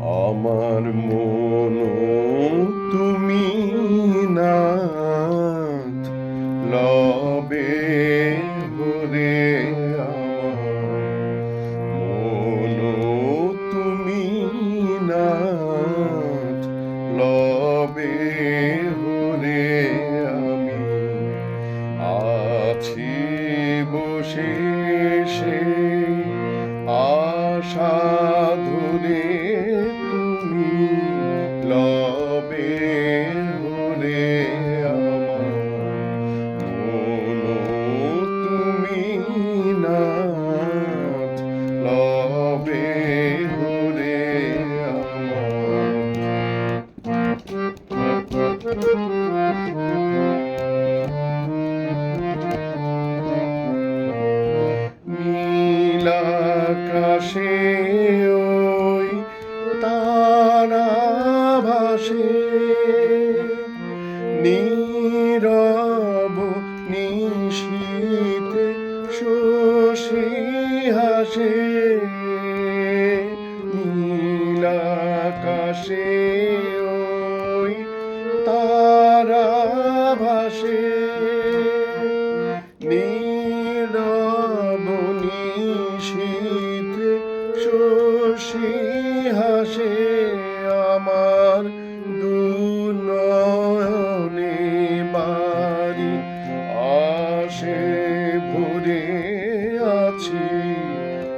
আমার মন তুমি নাথ, লবে হরে মন তুমি নাথ, লবে হরে আমি আছি বসে সে আশা ধরে নীলাকাশে ওই তারা ভাসে নীরব নিশীতে শশী হাসে নীলাকাশে ওই তারা ভাসে।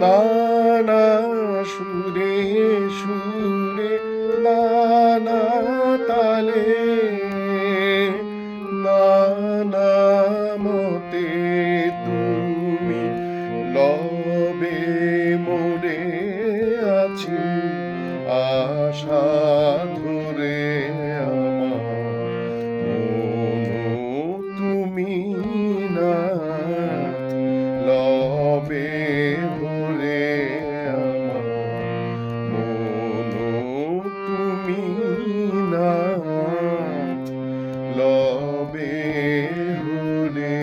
নানা সুরে সুরে নানা তালে নানা মতে তুমি লবে মোরে আছি আশা তবে হুরে